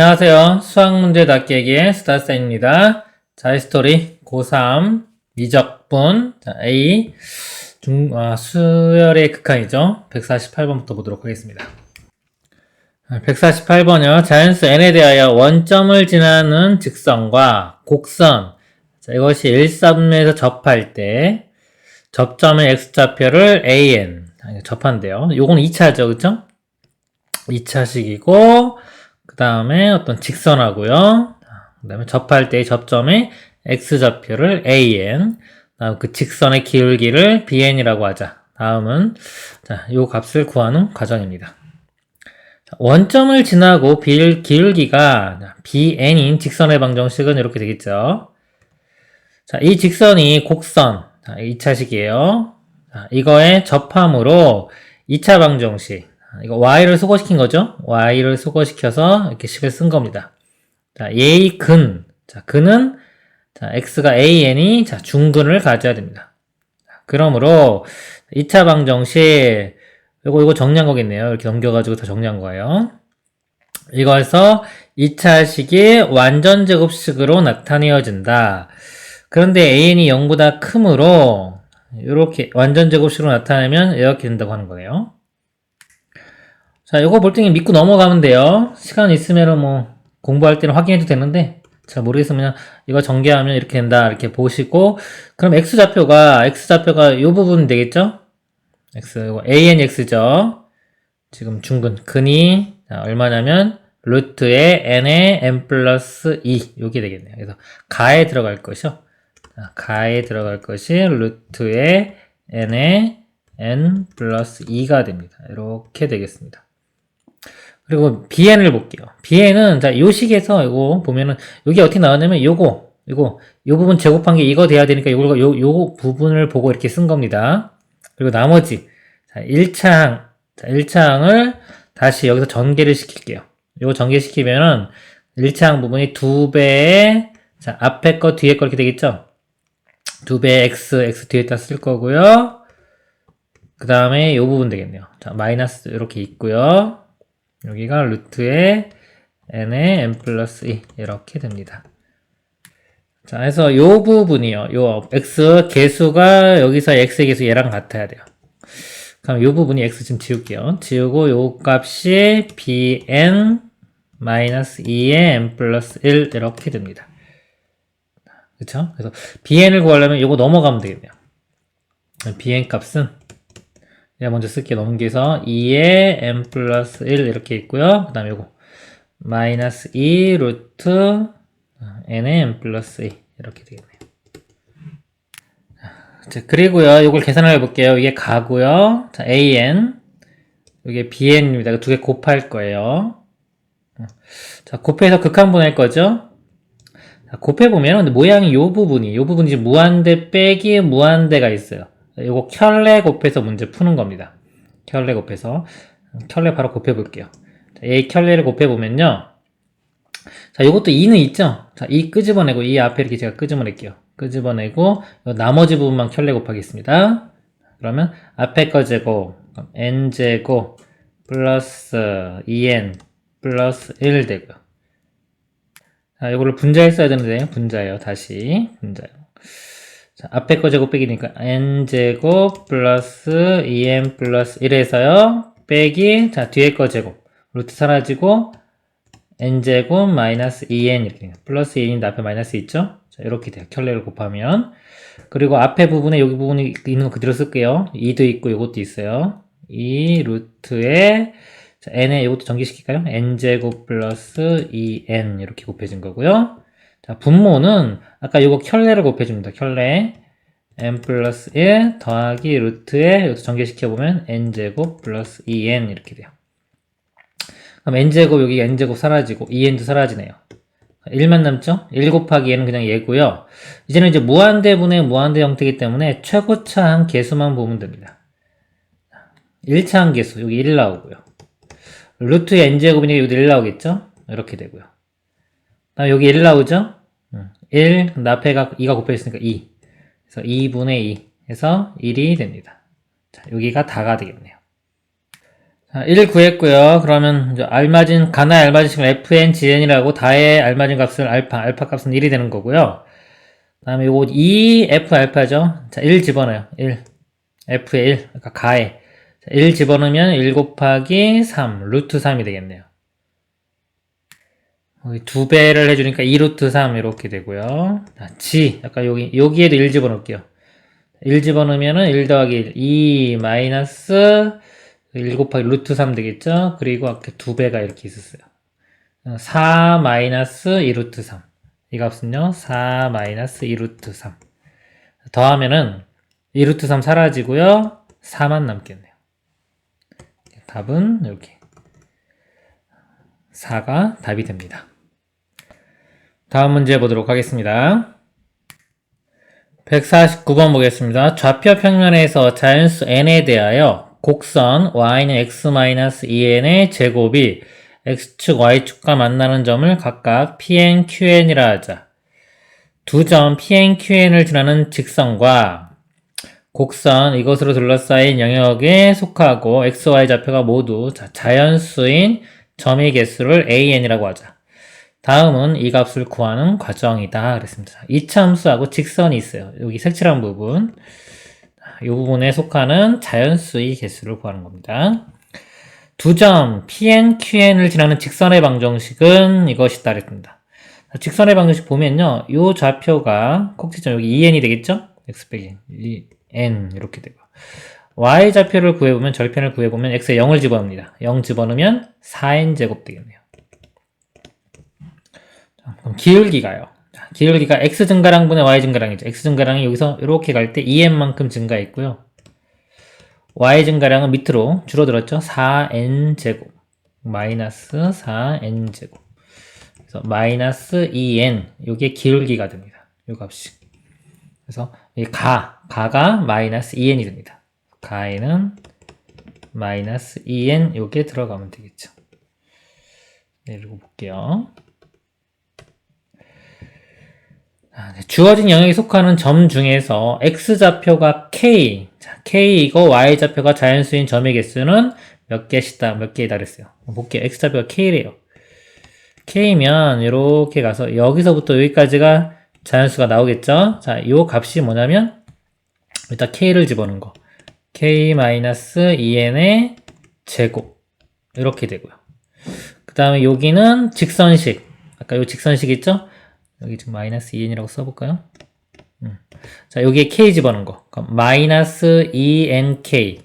안녕하세요. 수학문제 닫기의 스타쌤입니다. 자, 히스토리 고3 미적분 자, A 중, 아, 수열의 극한이죠. 148번부터 보도록 하겠습니다. 148번이요. 자연수 n에 대하여 원점을 지나는 직선과 곡선 자, 이것이 1,3에서 접할 때 접점의 x좌표를 an 아, 접한대요. 요건 2차죠. 그쵸? 2차식이고 그 다음에 어떤 직선하고요. 그 다음에 접할 때의 접점의 x좌표를 an, 다음 그 직선의 기울기를 bn이라고 하자. 다음은 자, 요 값을 구하는 과정입니다. 자, 원점을 지나고 비, 기울기가 bn인 직선의 방정식은 이렇게 되겠죠. 자, 이 직선이 곡선, 자, 2차식이에요. 자, 이거의 접함으로 2차 방정식, 이거 y를 수거시킨 거죠? y를 수거시켜서 이렇게 식을 쓴 겁니다. 자, a 근. 자, 근은 자, x가 an이 자, 중근을 가져야 됩니다. 자, 그러므로 2차 방정식 이거 이거 정리한 거겠네요. 이렇게 넘겨 가지고 다 정리한 거예요. 이거에서 2차식이 완전 제곱식으로 나타내어진다. 그런데 an이 0보다 크므로 이렇게 완전 제곱식으로 나타내면 이렇게 된다고 하는 거예요. 자, 요거 볼때니 믿고 넘어가면 돼요. 시간 있으면 뭐 공부할 때는 확인해도 되는데 잘 모르겠으면 이거 전개하면 이렇게 된다 이렇게 보시고 그럼 x좌표가 x좌표가 요 부분 되겠죠? x 이거 anx죠. 지금 중근 근이 자, 얼마냐면 루트의 n의 n 플러스 2 요게 되겠네요. 그래서 가에 들어갈 것이요. 자, 가에 들어갈 것이 루트의 n의 n 플러스 2가 됩니다. 이렇게 되겠습니다. 그리고 bn을 볼게요. bn은 자, 요 식에서 이거 보면은 여기 어떻게 나왔냐면 요거 이거 요 부분 제곱한 게 이거 돼야 되니까 요거 요, 요 부분을 보고 이렇게 쓴 겁니다. 그리고 나머지 자, 1차항 자, 1차항을 다시 여기서 전개를 시킬게요. 요거 전개시키면은 1차항 부분이 두 배의 자, 앞에 거 뒤에 거 이렇게 되겠죠? 두 배의 x x 뒤에다 쓸 거고요. 그 다음에 요 부분 되겠네요. 자, 마이너스 이렇게 있고요. 여기가 루트의 n의 n 플러스 2 이렇게 됩니다. 자, 그래서 요 부분이요. 요 x 개수가 여기서 x의 개수 얘랑 같아야 돼요. 그럼 요 부분이 x 지금 지울게요. 지우고 요 값이 bn 마이너스 2의 n 플러스 1 이렇게 됩니다. 그쵸? 그래서 bn을 구하려면 요거 넘어가면 되겠네요. bn 값은 내가 먼저 쓸게 넘겨서 2의 n 플러스 1 이렇게 있고요. 그 다음에 요거 마이너스 2 루트 n의 n 플러스 2 이렇게 되겠네요. 자, 그리고요. 요걸 계산을 해볼게요. 이게 가고요. 자, an 이게 bn입니다. 두 개 곱할 거예요. 자, 곱해서 극한 보낼 거죠. 자, 곱해보면 모양이 요 부분이 요 부분이 무한대 빼기 무한대가 있어요. 이거 켤레 곱해서 문제 푸는 겁니다. 켤레 곱해서 켤레 바로 곱해 볼게요. A 켤레를 곱해 보면요. 자, 이것도 2는 있죠? 자, 2 끄집어내고 이 앞에 이렇게 제가 끄집어낼게요. 끄집어내고 나머지 부분만 켤레 곱하겠습니다. 그러면 앞에 거 제곱 n 제곱 플러스 2n 플러스 1 되고요. 자, 이거를 분자했어야 되는데 분자예요. 다시 분자요. 자, 앞에 거 제곱 빼기니까 n제곱 플러스 2n 플러스 1에서요. 빼기 자 뒤에 거 제곱 루트 사라지고 n제곱 마이너스 2n 이렇게. 플러스 2n인데 앞에 마이너스 있죠? 자, 이렇게 돼요. 켤레를 곱하면 그리고 앞에 부분에 여기 부분이 있는 거 그대로 쓸게요. 2도 있고 이것도 있어요. 이 루트에 자, n에 이것도 전개시킬까요? n제곱 플러스 2n 이렇게 곱해진 거고요. 자, 분모는 아까 이거 켤레를 곱해줍니다. 켤레 n 플러스 1 더하기 루트에 이것도 전개시켜보면 n제곱 플러스 2n 이렇게 돼요. 그럼 n제곱 여기 n제곱 사라지고 2n도 사라지네요. 1만 남죠? 1 곱하기 얘는 그냥 얘고요. 이제는 이제 무한대분의 무한대 형태이기 때문에 최고차항 개수만 보면 됩니다. 1차항 개수 여기 1 나오고요. 루트 n제곱이니까 여기 1 나오겠죠? 이렇게 되고요. 다음 여기 1 나오죠? 1, 앞에가 2가 곱해졌으니까 2. 그래서 2분의 2 해서 1이 됩니다. 자, 여기가 다가 되겠네요. 자, 1 구했고요. 그러면 알맞은 가나의 알맞은 식은 fn gn이라고 다의 알맞은 값을 알파, 알파 값은 1이 되는 거고요. 그다음에 요거 2 f 알파죠. 자, 1 집어넣어요. 1. f의 1. 그러니까 가에. 자, 1 집어넣으면 1 곱하기 3 루트 3이 되겠네요. 여기 두 배를 해주니까 2 루트 3 이렇게 되고요. 자, g. 아까 여기 여기에도 1 집어넣을게요. 1 집어넣으면은 1 더하기 1, 2 마이너스 1 곱하기 루트 3 되겠죠? 그리고 아까 두 배가 이렇게 있었어요. 4 마이너스 2 루트 3. 이 값은요, 4 마이너스 2 루트 3. 더하면은 2 루트 3 사라지고요, 4만 남겠네요. 답은 여기. 4가 답이 됩니다. 다음 문제 보도록 하겠습니다. 149번 보겠습니다. 좌표 평면에서 자연수 n에 대하여 곡선 y는 x-2n의 제곱이 x축, y축과 만나는 점을 각각 pn, qn이라 하자. 두 점 pn, qn을 지나는 직선과 곡선 이것으로 둘러싸인 영역에 속하고 x, y 좌표가 모두 자- 자연수인 점의 개수를 an이라고 하자. 다음은 이 값을 구하는 과정이다. 그랬습니다. 이차함수하고 직선이 있어요. 여기 색칠한 부분. 이 부분에 속하는 자연수의 개수를 구하는 겁니다. 두 점 PN, QN을 지나는 직선의 방정식은 이것이다. 그랬습니다. 자, 직선의 방정식 보면요. 이 좌표가 꼭지점 여기 2n이 되겠죠? x 빼기 2n 이렇게 되고 y 좌표를 구해보면 절편을 구해보면 x에 0을 집어넣습니다. 0 집어넣으면 4n 제곱 되겠네요. 자, 그럼 기울기가요. 자, 기울기가 x 증가량분의 y 증가량이죠. x 증가량이 여기서 이렇게 갈 때 2n만큼 증가했고요. y 증가량은 밑으로 줄어들었죠. 4n 제곱 마이너스 4n 제곱 그래서 마이너스 2n 이게 기울기가 됩니다. 이 값이 그래서 이 가, 가가 마이너스 2n이 됩니다. 가에는 마이너스 2n 요게 들어가면 되겠죠. 네, 읽어볼게요. 아, 네. 주어진 영역에 속하는 점 중에서 x좌표가 k, 자, k이고 y좌표가 자연수인 점의 개수는 몇 개시다, 몇 개이다 그랬어요. 볼게요. x좌표가 k래요. k면 이렇게 가서 여기서부터 여기까지가 자연수가 나오겠죠? 자, 요 값이 뭐냐면 일단 k를 집어넣은 거. K-2n의 제곱 이렇게 되고요. 그 다음에 여기는 직선식. 아까 요 직선식 있죠? 여기 지금 마이너스 2n이라고 써볼까요? 음. 자, 여기에 k 집어넣은 거. 그럼 마이너스 2nk.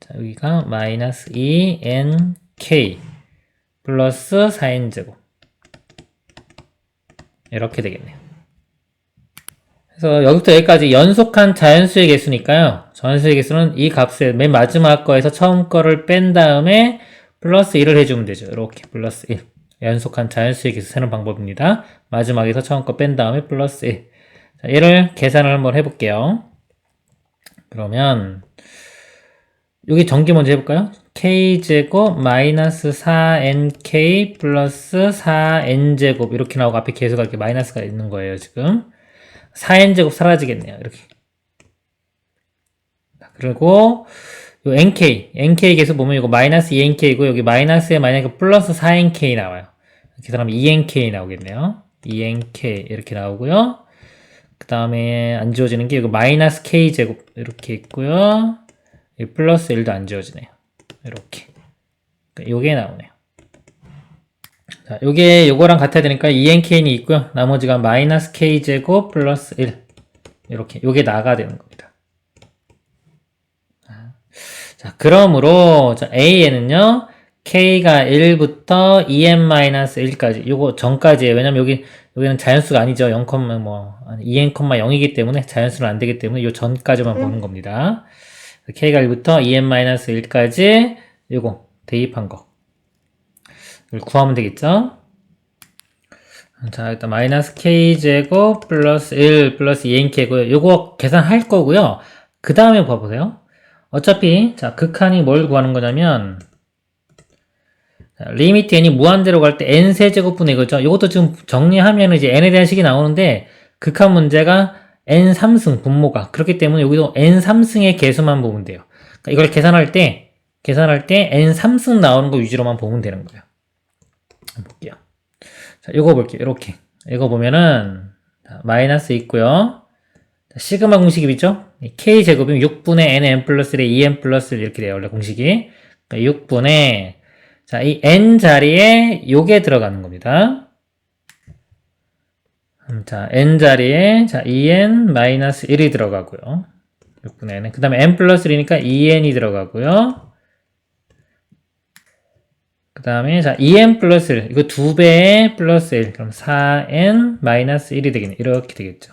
자, 여기가 마이너스 2nk 플러스 4n제곱. 이렇게 되겠네요. 그래서 여기부터 여기까지 연속한 자연수의 개수니까요. 자연수의 개수는 이 값을 맨 마지막 거에서 처음 거를 뺀 다음에 플러스 1을 해주면 되죠. 이렇게 플러스 1. 연속한 자연수의 개수 세는 방법입니다. 마지막에서 처음 거 뺀 다음에 플러스 1. 자, 얘를 계산을 한번 해볼게요. 그러면 여기 전기 먼저 해볼까요? k제곱 마이너스 4nk 플러스 4n제곱 이렇게 나오고 앞에 계수가 이렇게 마이너스가 있는 거예요 지금 4n제곱 사라지겠네요. 이렇게. 그리고 요 nk. Nk 계수 보면 이거 마이너스 2nk이고 여기 마이너스에 마이너스 플러스 4nk 나와요. 계산하면 2nk 나오겠네요. 2nk 이렇게 나오고요. 그 다음에 안 지워지는 게 이거 마이너스 k제곱 이렇게 있고요. 이 플러스 1도 안 지워지네요. 이렇게. 그러니까 요게 나오네요. 자, 요게 요거랑 같아야 되니까 2nkn이 있고요. 나머지가 마이너스 k제곱 플러스 1. 이렇게. 요게 나가 되는 겁니다. 자, 그러므로 자, a에는요. k가 1부터 2n-1까지 요거 전까지예요. 왜냐면 여기 여기는 자연수가 아니죠. 0, 뭐 2n,0이기 때문에 자연수는 안 되기 때문에 요 전까지만 보는 겁니다. k가 1부터 2n-1까지 요거 대입한 거 구하면 되겠죠? 자 일단 마이너스 k제곱 플러스 1 플러스 2nk고요 요거 계산할 거고요 그 다음에 봐보세요 어차피 자 극한이 뭘 구하는 거냐면 자, 리미트 n이 무한대로 갈 때 n 세제곱분의 이거죠 요것도 지금 정리하면 이제 n에 대한 식이 나오는데 극한 문제가 n3승 분모가 그렇기 때문에 여기도 n3승의 개수만 보면 돼요. 그러니까 이걸 계산할 때 계산할 때 n 3승 나오는 거 위주로만 보면 되는 거예요. 볼게요. 자, 이거 볼게요. 이렇게. 이거 보면은 자, 마이너스 있고요. 자, 시그마 공식이 있죠? k 제곱이면 6분의 n n 플러스 1에 2n 플러스 1 이렇게 돼요. 원래 공식이. 그러니까 6분의 자, 이 n 자리에 요게 들어가는 겁니다. 음, 자, n 자리에 자, 2n 마이너스 1이 들어가고요. 6분의 n은 그 다음에 n 플러스 1이니까 2n이 들어가고요. 그 다음에 자 2n 플러스 1 이거 두 배의 플러스 1 그럼 4n 마이너스 1이 되겠네 이렇게 되겠죠.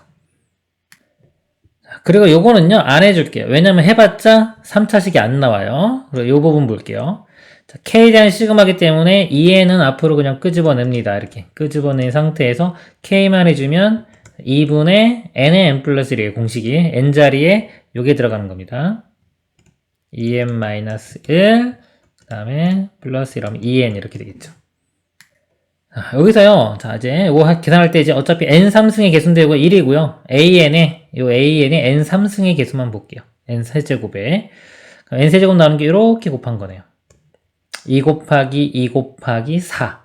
자, 그리고 요거는요 안 해줄게요. 왜냐면 해봤자 3차식이 안 나와요. 그리고 요 부분 볼게요. 자, k에 대한 시그마기 때문에 2n은 앞으로 그냥 끄집어냅니다. 이렇게 끄집어낸 상태에서 k만 해주면 2분의 n의 n 플러스 1의 공식이 n 자리에 요게 들어가는 겁니다. 2n 마이너스 1, 그 다음에 플러스 1하면 2n 이렇게 되겠죠. 자, 여기서요, 자, 이제 하- 계산할 때 이제 어차피 n 3승의 개수인데 이거 1이고요. an의, 요 an의 n 3승의 개수만 볼게요. n 세제곱에. n 세제곱 나오는 게 이렇게 곱한 거네요. 2 곱하기 2 곱하기 4.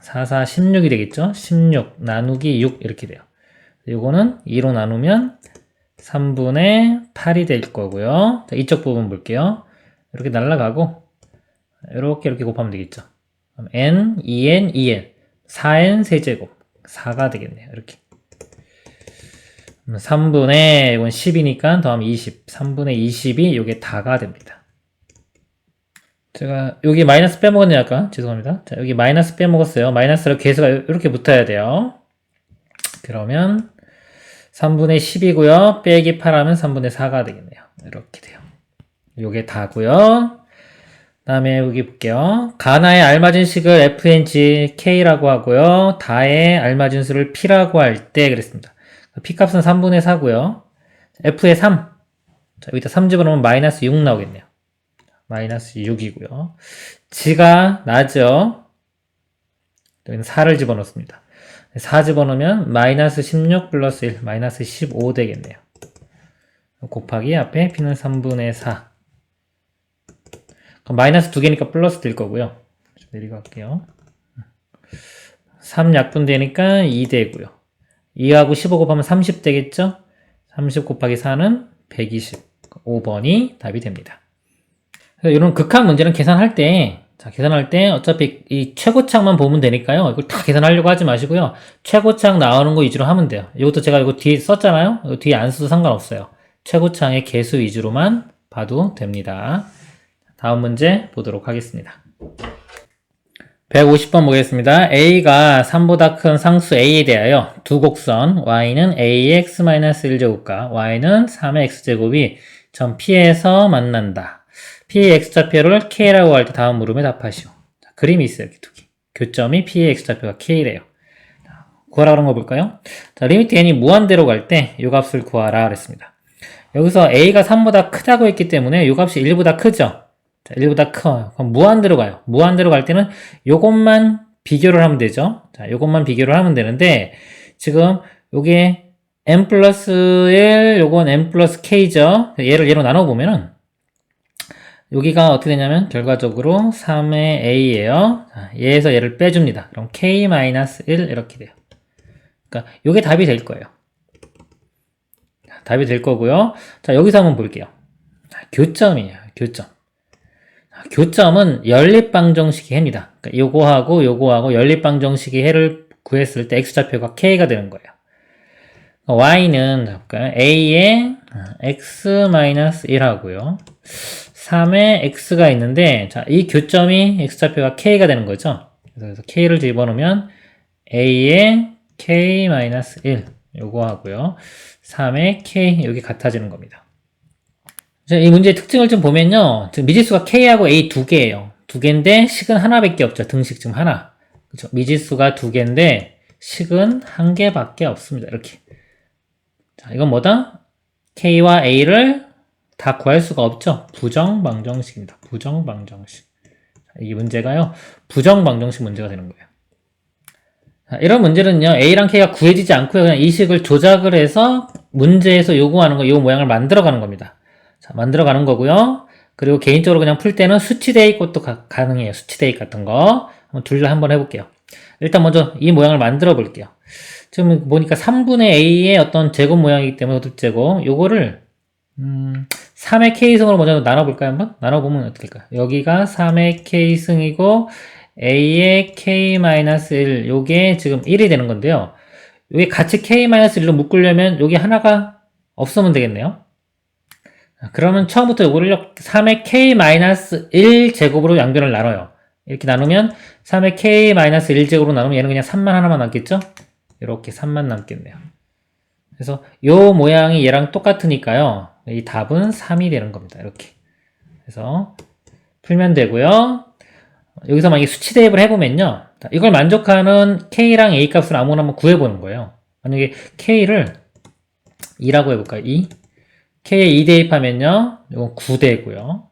4, 4, 16이 되겠죠? 16 나누기 6 이렇게 돼요. 요거는 2로 나누면 3분의 8이 될 거고요. 자, 이쪽 부분 볼게요. 이렇게 날라가고 이렇게 이렇게 곱하면 되겠죠. 그럼 n, 2n, 2n, 4n 세제곱 4가 되겠네요. 이렇게. 3분의 이건 10이니까 더하면 20. 3분의 20이 이게 다가 됩니다. 제가 여기 마이너스 빼먹었네요 아까 죄송합니다. 자 여기 마이너스 빼먹었어요. 마이너스로 개수가 이렇게 붙어야 돼요. 그러면 3분의 10이고요. 빼기 8하면 3분의 4가 되겠네요. 이렇게 돼요. 요게 다고요. 다음에 여기 볼게요. 가나의 알맞은 식을 fng k라고 하고요. 다의 알맞은 수를 p라고 할 때 그랬습니다. p 값은 3분의 4고요. f의 3. 자, 여기다 3 집어넣으면 마이너스 6 나오겠네요. 마이너스 6이고요. g가 나죠. 여기는 4를 집어넣습니다. 4 집어넣으면 마이너스 16 플러스 1, 마이너스 15 되겠네요. 곱하기 앞에 p는 3분의 4. 그럼 마이너스 2개니까 플러스 될 거고요. 좀 내려갈게요. 3 약분 되니까 2 되고요. 2하고 15 곱하면 30 되겠죠? 30 곱하기 4는 120. 5번이 답이 됩니다. 이런 극한 문제는 계산할 때, 자, 계산할 때 어차피 이 최고창만 보면 되니까요. 이걸 다 계산하려고 하지 마시고요. 최고창 나오는 거 위주로 하면 돼요. 이것도 제가 이거 뒤에 썼잖아요. 이거 뒤에 안 써도 상관없어요. 최고창의 개수 위주로만 봐도 됩니다. 다음 문제 보도록 하겠습니다. 150번 보겠습니다. a가 3보다 큰 상수 a에 대하여 두 곡선 y는 ax-1제곱과 y는 3의 x제곱이 점 P에서 만난다. P의 x좌표를 K라고 할 때 다음 물음에 답하시오. 자, 그림이 있어요. 이렇게 두 개. 교점이 P의 x좌표가 K래요. 자, 구하라 그런 거 볼까요? 자, 리미트 n이 무한대로 갈때이 값을 구하라 그랬습니다. 여기서 a가 3보다 크다고 했기 때문에 이 값이 1보다 크죠? 자, 1보다 커요. 그럼 무한대로 가요. 무한대로 갈 때는 요것만 비교를 하면 되죠. 자, 요것만 비교를 하면 되는데, 지금 요게 n 플러스 1, 요건 n 플러스 k죠. 얘를 얘로 나눠보면은, 여기가 어떻게 되냐면, 결과적으로 3의 a예요. 자, 얘에서 얘를 빼줍니다. 그럼 k 마이너스 1 이렇게 돼요. 그러니까 요게 답이 될 거예요. 자, 답이 될 거고요. 자, 여기서 한번 볼게요. 자, 교점이에요. 교점. 교점은 연립방정식의 해입니다. 그러니까 요거하고 요거하고 연립방정식의 해를 구했을 때 x좌표가 k가 되는 거예요. y는 볼까요? a에 x-1하고요. 3에 x가 있는데 자, 이 교점이 x좌표가 k가 되는 거죠. 그래서 k를 집어넣으면 a에 k-1 요거 하고요. 3에 k 여기 같아지는 겁니다. 자, 이 문제의 특징을 좀 보면요. 미지수가 K하고 A 두 개예요. 두 개인데 식은 하나밖에 없죠. 등식 지금 하나. 그렇죠. 미지수가 두 개인데 식은 한 개밖에 없습니다. 이렇게. 자, 이건 뭐다? K와 A를 다 구할 수가 없죠. 부정방정식입니다. 부정방정식. 자, 이 문제가요. 부정방정식 문제가 되는 거예요. 자, 이런 문제는요. A랑 K가 구해지지 않고요. 그냥 이 식을 조작을 해서 문제에서 요구하는 거, 요 모양을 만들어가는 겁니다. 자, 만들어가는 거고요. 그리고 개인적으로 그냥 풀 때는 수치 대입 것도 가, 능해요 수치 대입 같은 거. 둘 한번 해볼게요. 일단 먼저 이 모양을 만들어 볼게요. 지금 보니까 3분의 a의 어떤 제곱 모양이기 때문에 도제곱 요거를 음, 3의 k승으로 먼저 나눠볼까요 한번? 나눠보면 어떻게 될까요? 여기가 3의 k승이고 a의 k-1 요게 지금 1이 되는 건데요. 여기 같이 k-1로 묶으려면 여기 하나가 없으면 되겠네요. 그러면 처음부터 요거를 3의 k-1 제곱으로 양변을 나눠요. 이렇게 나누면 3의 k-1 제곱으로 나누면 얘는 그냥 3만 하나만 남겠죠? 이렇게 3만 남겠네요. 그래서 요 모양이 얘랑 똑같으니까요. 이 답은 3이 되는 겁니다. 이렇게. 그래서 풀면 되고요. 여기서 만약에 수치 대입을 해보면요. 이걸 만족하는 K랑 A 값을 아무거나 한번 구해보는 거예요. 만약에 K를 2라고 해볼까요? 2. K에 2 대입하면요. 이건 9 되고요.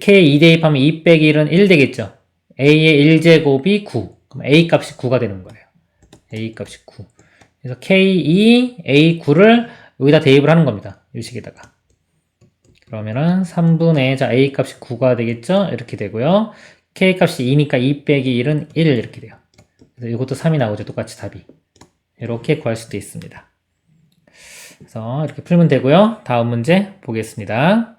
K에 2 대입하면 2 빼기 1은 1 되겠죠. A의 1제곱이 9. 그럼 A 값이 9가 되는 거예요. A 값이 9. 그래서 K2, A9를 여기다 대입을 하는 겁니다. 이 식에다가. 그러면은 3분의 자 A 값이 9가 되겠죠? 이렇게 되고요. K 값이 2니까 2 빼기 1은 1 이렇게 돼요. 그래서 이것도 3이 나오죠. 똑같이 답이. 이렇게 구할 수도 있습니다. 그래서 이렇게 풀면 되고요. 다음 문제 보겠습니다.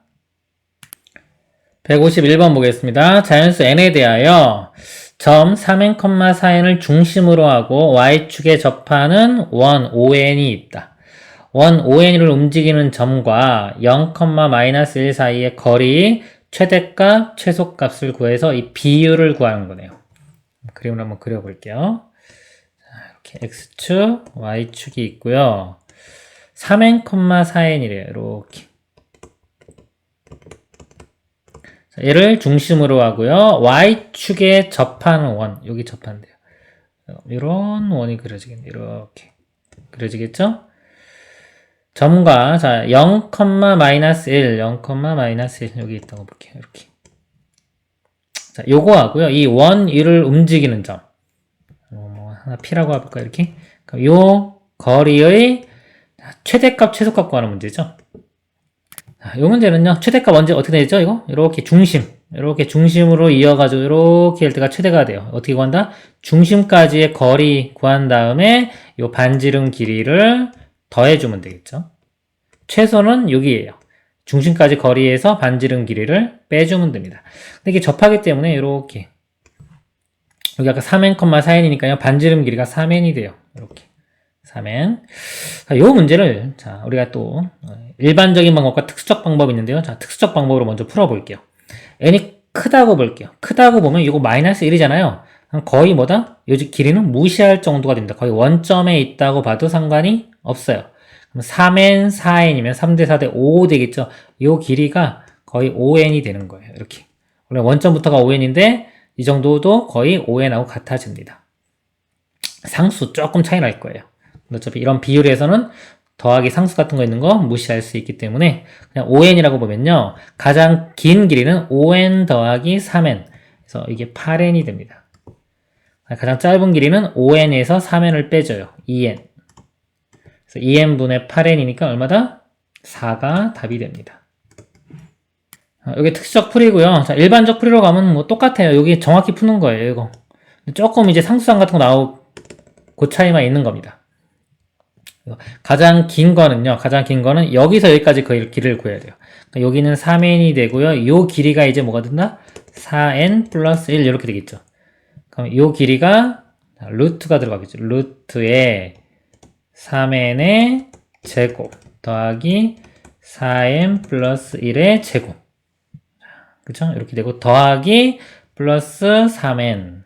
151번 보겠습니다. 자연수 n에 대하여 점 3n, 4n을 중심으로 하고 y축에 접하는 원 5n이 있다. 원 5n을 움직이는 점과 0,-1 사이의 거리 최대값, 최소값을 구해서 이 비율을 구하는 거네요. 그림을 한번 그려볼게요. 이렇게 x축, y축이 있고요. 3n, 4n이래요. 이렇게. 얘를 중심으로 하고요. y축에 접하는 원, 여기 접한대요. 이런 원이 그려지겠네요. 이렇게 그려지겠죠? 점과 자 0, 마이너스 1, 0, 마이너스 1 여기 있다고 볼게요. 이렇게. 자, 요거 하고요. 이 원, 위를 움직이는 점. 어, 뭐 하나 P라고 해볼까 이렇게. 요 거리의 최대값, 최소값 구하는 문제죠. 자, 요 문제는요. 최대값 언제 어떻게 되죠? 이거 이렇게 중심, 이렇게 중심으로 이어가지고 이렇게 할 때가 최대가 돼요. 어떻게 구한다? 중심까지의 거리 구한 다음에 요 반지름 길이를 더해주면 되겠죠. 최소는 여기에요. 중심까지 거리에서 반지름 길이를 빼주면 됩니다. 근데 이게 접하기 때문에 이렇게 여기 아까 3n, 4n이니까요. 반지름 길이가 3n이 돼요. 이렇게 3n. 자, 이 문제를 자 우리가 또 일반적인 방법과 특수적 방법이 있는데요. 자 특수적 방법으로 먼저 풀어 볼게요. n이 크다고 볼게요. 크다고 보면 이거 마이너스 1이잖아요. 거의 뭐다? 요즘 길이는 무시할 정도가 됩니다. 거의 원점에 있다고 봐도 상관이 없어요. 그럼 3n, 4n이면 3대 4대 5 되겠죠? 이 길이가 거의 5n이 되는 거예요. 이렇게. 원래 원점부터가 5n인데 이 정도도 거의 5n하고 같아집니다. 상수 조금 차이 날 거예요. 어차피 이런 비율에서는 더하기 상수 같은 거 있는 거 무시할 수 있기 때문에 그냥 5n이라고 보면요. 가장 긴 길이는 5n 더하기 3n. 그래서 이게 8n이 됩니다. 가장 짧은 길이는 5n에서 3n을 빼줘요. 2n. 그래서 2n분의 8n이니까 얼마다? 4가 답이 됩니다. 여기 특수적 풀이고요. 자, 일반적 풀이로 가면 뭐 똑같아요. 여기 정확히 푸는 거예요, 이거. 조금 이제 상수상 같은 거 나오고 그 차이만 있는 겁니다. 가장 긴 거는요, 가장 긴 거는 여기서 여기까지 그 길이를 구해야 돼요. 그러니까 여기는 3n이 되고요. 이 길이가 이제 뭐가 된다? 4n 플러스 1 이렇게 되겠죠. 그럼 이 길이가 루트가 들어가겠죠. 루트에 3n의 제곱 더하기 4n 플러스 1의 제곱. 그쵸? 이렇게 되고 더하기 플러스 3n.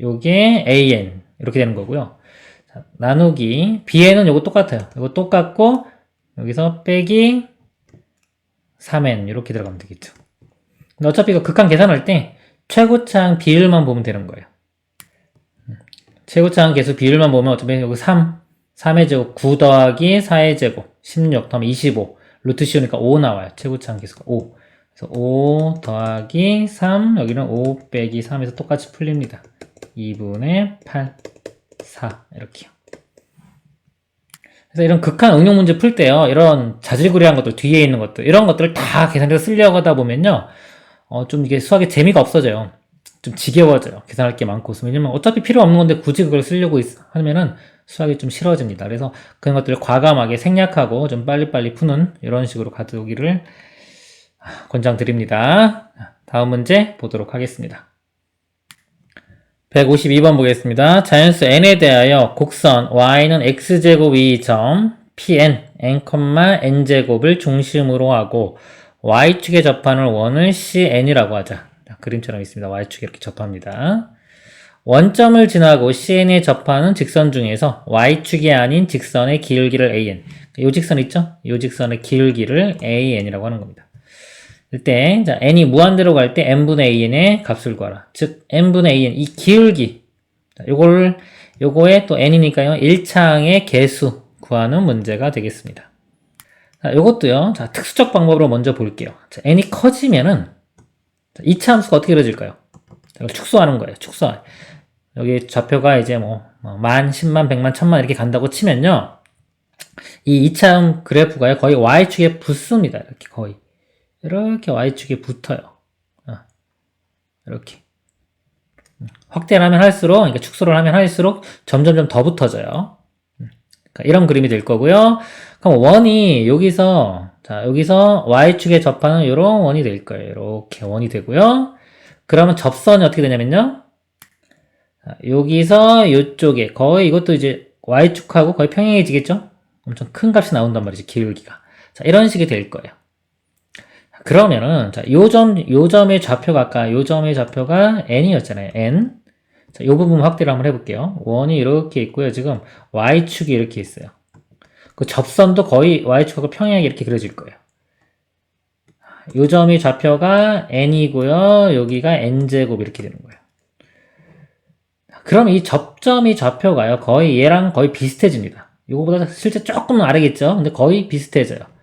요게 an. 이렇게 되는 거고요. 자, 나누기 bn은 요거 똑같아요. 요거 똑같고 여기서 빼기 3n 이렇게 들어가면 되겠죠. 근데 어차피 이거 극한 계산할 때 최고차항 비율만 보면 되는 거예요. 최고차항 계수 비율만 보면 어차피 여기 3, 3의 제곱, 9 더하기 4의 제곱, 16, 다음 25. 루트 씌우니까 5 나와요. 최고차항 계수가 5. 그래서 5 더하기 3, 여기는 5 빼기 3에서 똑같이 풀립니다. 2분의 8, 4. 이렇게요. 그래서 이런 극한 응용 문제 풀 때요, 이런 자질구레한 것들, 뒤에 있는 것들, 이런 것들을 다 계산해서 쓰려고 하다 보면요, 어, 좀 이게 수학에 재미가 없어져요. 좀 지겨워져요. 계산할 게 많고. 왜냐면 어차피 필요 없는 건데 굳이 그걸 쓰려고 있- 하면은 수학이 좀 싫어집니다. 그래서 그런 것들을 과감하게 생략하고 좀 빨리빨리 푸는 이런 식으로 가져오기를 권장드립니다. 다음 문제 보도록 하겠습니다. 152번 보겠습니다. 자연수 n에 대하여 곡선 y는 x제곱 2점 pn n, n제곱을 중심으로 하고 y축에 접하는 원을 cn이라고 하자. 자, 그림처럼 있습니다. y축에 이렇게 접합니다. 원점을 지나고 cn에 접하는 직선 중에서 y축이 아닌 직선의 기울기를 an. 이 직선 있죠? 이 직선의 기울기를 an이라고 하는 겁니다. 이때 자, n이 무한대로 갈 때 n분의 an의 값을 구하라. 즉 n분의 an 이 기울기 자, 요걸 요거에 또 n이니까요. 1창의 개수 구하는 문제가 되겠습니다. 자, 요것도요. 자, 특수적 방법으로 먼저 볼게요. 자, n이 커지면은 자, 이차 함수가 어떻게 이루어질까요? 자, 축소하는 거예요. 축소. 여기 좌표가 이제 뭐, 뭐 만, 10만, 100만, 1000만 이렇게 간다고 치면요. 이 2차음 그래프가요. 거의 y축에 붙습니다. 이렇게 거의. 이렇게 y축에 붙어요. 어, 이렇게. 음, 확대를 하면 할수록, 그러니까 축소를 하면 할수록 점점점 더 붙어져요. 음, 그러니까 이런 그림이 될 거고요. 그럼 원이 여기서, 자, 여기서 y축에 접하는 이런 원이 될 거예요. 이렇게 원이 되고요. 그러면 접선이 어떻게 되냐면요. 자, 여기서 이쪽에 거의 이것도 이제 y축하고 거의 평행해지겠죠? 엄청 큰 값이 나온단 말이지, 기울기가. 자, 이런 식이 될 거예요. 그러면은 자, 요 점, 요 점의 좌표가 아까 요 점의 좌표가 n이었잖아요. n. 자, 요 부분 확대를 한번 해 볼게요. 원이 이렇게 있고요. 지금 y축이 이렇게 있어요. 그 접선도 거의 y축하고 평행하게 이렇게 그려질 거예요. 요 점의 좌표가 n이고요. 여기가 n제곱 이렇게 되는 거예요. 그럼 이 접점이 좌표가요. 거의 얘랑 거의 비슷해집니다. 요거보다 실제 조금 아래겠죠. 근데 거의 비슷해져요.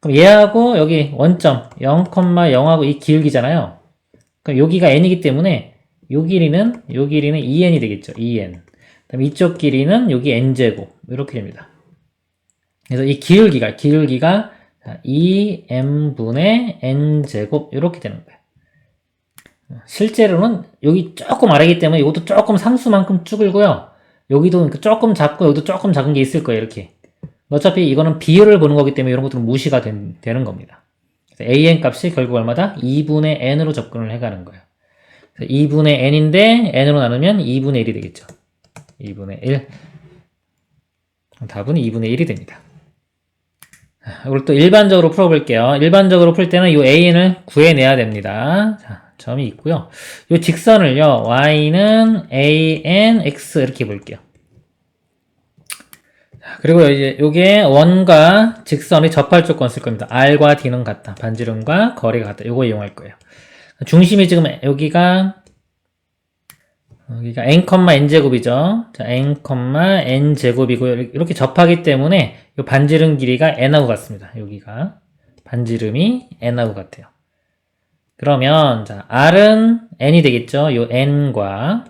그럼 얘하고 여기 원점 0,0하고 이 기울기잖아요. 그럼 여기가 n이기 때문에 요 길이는 요 길이는 2n이 되겠죠. 2n. 그다음 이쪽 길이는 여기 n제곱 이렇게 됩니다. 그래서 이 기울기가 기울기가 2m분의 n제곱 이렇게 되는 거예요. 실제로는 여기 조금 아래기 때문에 이것도 조금 상수만큼 쭈글고요. 여기도 조금 작고 여기도 조금 작은 게 있을 거예요. 이렇게. 어차피 이거는 비율을 보는 거기 때문에 이런 것들은 무시가 된- 되는 겁니다. an 값이 결국 얼마다? 2분의 n으로 접근을 해가는 거예요. 그래서 2분의 n인데 n으로 나누면 2분의 1이 되겠죠. 2분의 1. 답은 2분의 1이 됩니다. 이걸 또 일반적으로 풀어볼게요. 일반적으로 풀 때는 이 an을 구해내야 됩니다. 자, 점이 있고요. 이 직선을요, y는 an, x 이렇게 볼게요. 그리고 이제 요게 원과 직선이 접할 조건 쓸 겁니다. R과 D는 같다. 반지름과 거리가 같다. 요거 이용할 거예요. 중심이 지금 여기가 여기가 n, n 제곱이죠. 자, n, n 제곱이고 이렇게 접하기 때문에 요 반지름 길이가 n하고 같습니다. 여기가 반지름이 n하고 같아요. 그러면 자, R은 n이 되겠죠. 요 n과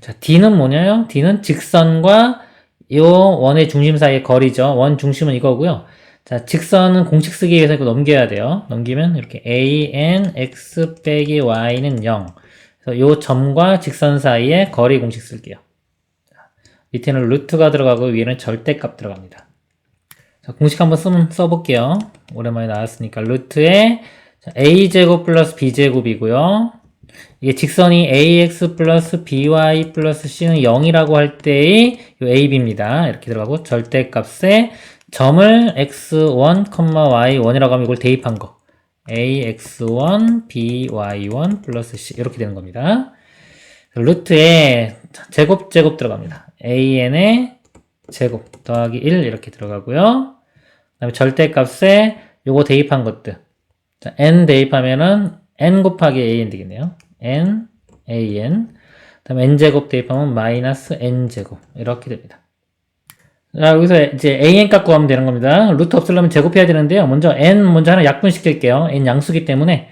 자, D는 뭐냐요? D는 직선과 요 원의 중심 사이의 거리죠. 원 중심은 이거고요. 자, 직선은 공식 쓰기 위해서 이거 넘겨야 돼요. 넘기면 이렇게 a n x 빼기 y는 0. 그래서 요 점과 직선 사이의 거리 공식 쓸게요. 자, 밑에는 루트가 들어가고 위에는 절대값 들어갑니다. 자, 공식 한번 쓰, 써볼게요. 오랜만에 나왔으니까 루트에 자, a제곱 플러스 b제곱이고요. 이게 직선이 ax 플러스 by 플러스 c는 0이라고 할 때의 요 ab입니다. 이렇게 들어가고 절대값에 점을 x1, y1이라고 하면 이걸 대입한 거. ax1, by1 플러스 c 이렇게 되는 겁니다. 루트에 제곱 제곱 들어갑니다. an의 제곱 더하기 1 이렇게 들어가고요. 그다음에 절대값에 요거 대입한 것들. 자, n 대입하면은 n 곱하기 an 되겠네요. N, an. 다음에 n제곱 대입하면 마이너스 n제곱. 이렇게 됩니다. 자, 여기서 이제 an 값 구하면 되는 겁니다. 루트 없으려면 제곱해야 되는데요. 먼저 n 먼저 하나 약분시킬게요. n 양수기 때문에.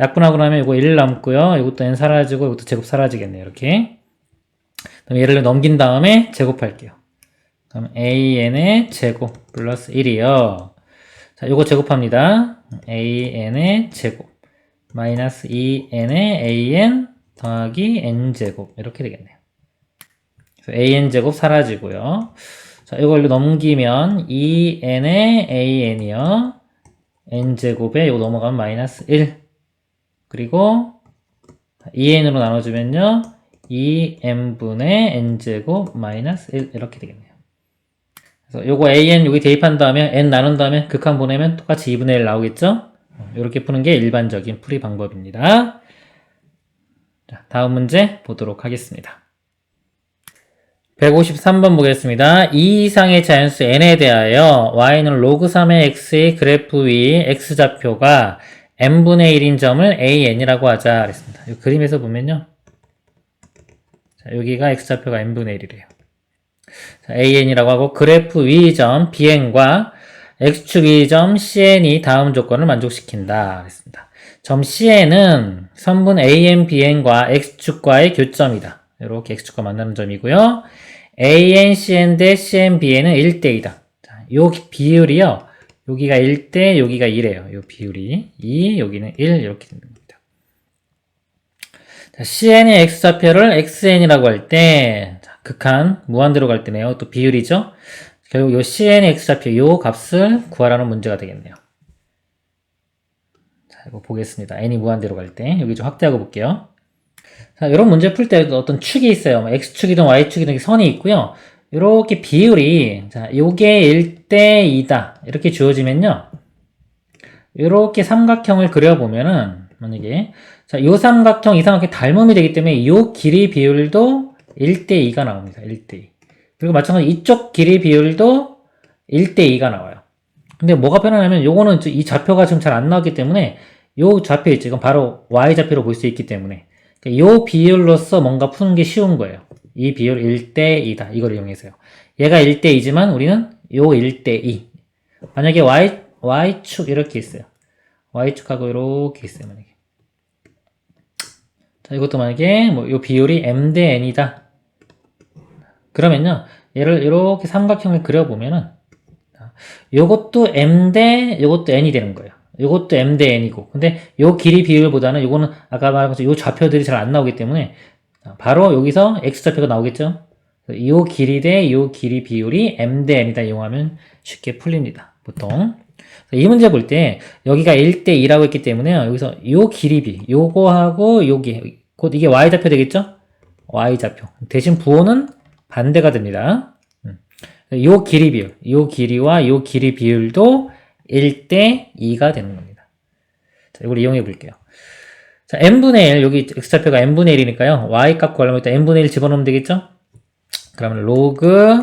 약분하고 나면 이거 1 남고요. 이것도 n 사라지고 이것도 제곱 사라지겠네요. 이렇게. 그다음에 얘를 넘긴 다음에 제곱할게요. 그럼 an의 제곱 플러스 1이요. 자, 요거 제곱합니다. an의 제곱 마이너스 2n의 an 더하기 n제곱 이렇게 되겠네요. 그래서 an제곱 사라지고요. 자, 이걸로 넘기면 2n의 an이요. n제곱에 이거 넘어가면 마이너스 1. 그리고 2n으로 나눠주면요. 2n분의 n제곱 마이너스 1 이렇게 되겠네요. 그래서 요거 an 여기 대입한 다음에 n 나눈 다음에 극한 보내면 똑같이 2분의 1 나오겠죠? 이렇게 푸는 게 일반적인 풀이 방법입니다. 자, 다음 문제 보도록 하겠습니다. 153번 보겠습니다. 이 이상의 자연수 n에 대하여 y는 로그 3의 x의 그래프 위 x좌표가 n분의 1인 점을 an이라고 하자 그랬습니다. 이 그림에서 보면요. 자, 여기가 x좌표가 n분의 1이래요. 자, an이라고 하고 그래프 위 점 bn과 x축 위점 cn이 다음 조건을 만족시킨다 그랬습니다. 점 cn은 선분 an, bn과 x축과의 교점이다. 이렇게 x축과 만나는 점이고요. an, cn 대 cn, bn은 1대2다. 자, 요 비율이요. 여기가 1대, 여기가 2래요. 요 비율이 2, 여기는 1 이렇게. 자, cn의 x좌표를 xn이라고 할 때, 자, 극한 무한대로 갈 때네요. 또 비율이죠. 결국 요 cn의 x좌표 요 값을 구하라는 문제가 되겠네요. 자, 이거 보겠습니다. n이 무한대로 갈 때. 여기 좀 확대하고 볼게요. 자, 이런 문제 풀 때 어떤 축이 있어요. 뭐 x축이든 y축이든 선이 있고요. 이렇게 비율이, 자, 요게 1대 2다. 이렇게 주어지면요. 이렇게 삼각형을 그려보면은, 만약에, 자, 요 삼각형, 이 삼각형이 닮음이 되기 때문에 요 길이 비율도 1대 2가 나옵니다. 1대 2. 그리고 마찬가지로 이쪽 길이 비율도 1대2가 나와요. 근데 뭐가 변하냐면 요거는 이 좌표가 지금 잘 안 나왔기 때문에 요 좌표 있죠. 이건 바로 y좌표로 볼 수 있기 때문에 요 비율로서 뭔가 푸는 게 쉬운 거예요. 이 비율 1대2다. 이걸 이용해서요. 얘가 1대2지만 우리는 요 1대2. 만약에 y, y축 이렇게 있어요. y축하고 이렇게 있어요. 만약에. 자, 이것도 만약에 뭐 요 비율이 m 대 n이다. 그러면요. 얘를 이렇게 삼각형을 그려보면은 요것도 m 대 요것도 n이 되는 거예요. 요것도 m 대 n이고. 근데 요 길이 비율보다는 요거는 아까 말한 것처럼 요 좌표들이 잘 안 나오기 때문에 바로 여기서 x좌표가 나오겠죠? 요 길이 대 요 길이 비율이 m 대 n이다 이용하면 쉽게 풀립니다. 보통. 이 문제 볼 때 여기가 1대 2라고 했기 때문에 여기서 요 길이 비 요거하고 요게 곧 이게 y좌표 되겠죠? y좌표. 대신 부호는 반대가 됩니다. 음. 요 길이 비율, 요 길이와 요 길이 비율도 1대 2가 되는 겁니다. 자, 이걸 이용해 볼게요. 자, n분의 1, 여기 x좌표가 n분의 1이니까요. y 값 구하려면 일단 n분의 1 집어넣으면 되겠죠? 그러면 로그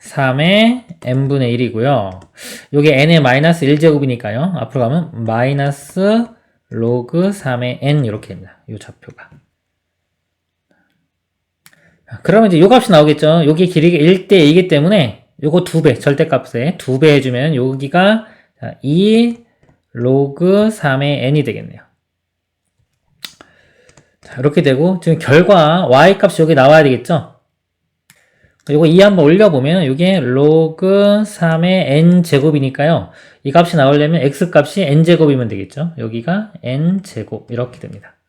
3의 n분의 1이고요. 요게 n의 마이너스 1제곱이니까요. 앞으로 가면 마이너스 로그 3의 n 이렇게 됩니다. 요 좌표가. 그러면 이제 요 값이 나오겠죠. 여기 길이가 1대 2이기 때문에 요거 2배, 절대값에 2배 해주면 여기가 2 로그 3의 n이 되겠네요. 자, 이렇게 되고 지금 결과 y 값이 여기 나와야 되겠죠? 요거 2 한번 올려보면 이게 로그 3의 n 제곱이니까요. 이 값이 나오려면 x 값이 n 제곱이면 되겠죠. 여기가 n 제곱 이렇게 됩니다.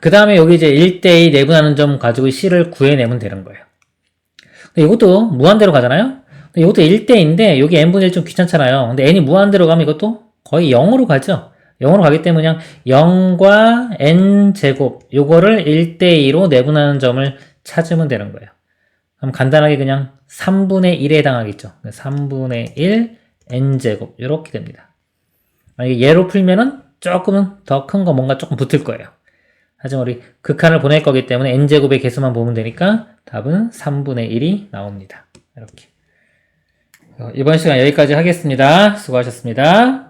그 다음에 여기 이제 1대2 내분하는 점 가지고 c를 구해내면 되는 거예요. 이것도 무한대로 가잖아요? 이것도 1대2인데 여기 n분의 1 좀 귀찮잖아요. 근데 n이 무한대로 가면 이것도 거의 0으로 가죠. 0으로 가기 때문에 그냥 0과 n제곱 요거를 1대2로 내분하는 점을 찾으면 되는 거예요. 그럼 간단하게 그냥 3분의 1에 해당하겠죠. 3분의 1 n제곱 이렇게 됩니다. 만약에 얘로 풀면은 조금은 더 큰 거 뭔가 조금 붙을 거예요. 하지만 우리 극한을 보낼 거기 때문에 n제곱의 개수만 보면 되니까 답은 3분의 1이 나옵니다. 이렇게. 이번 시간 여기까지 하겠습니다. 수고하셨습니다.